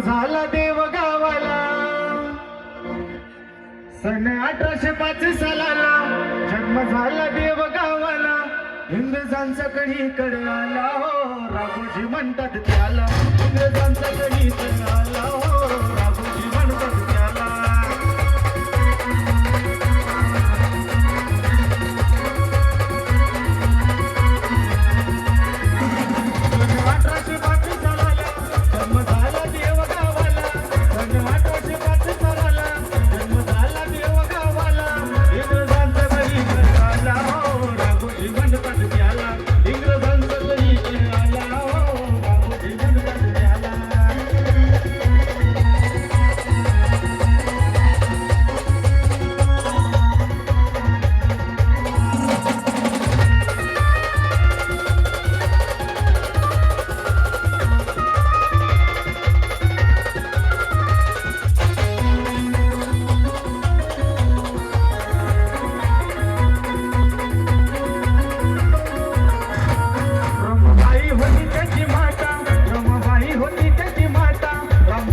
झाला देव गावाला. सन अठराशे पाच सालाला. जन्म झाला देव गावाला. इंग्रजांचा कडी कड आला हो. राघोजी म्हणतात त्याला. इंग्रजांचा कडी कड आला हो.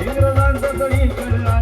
इंग्रजांचा कळी कळला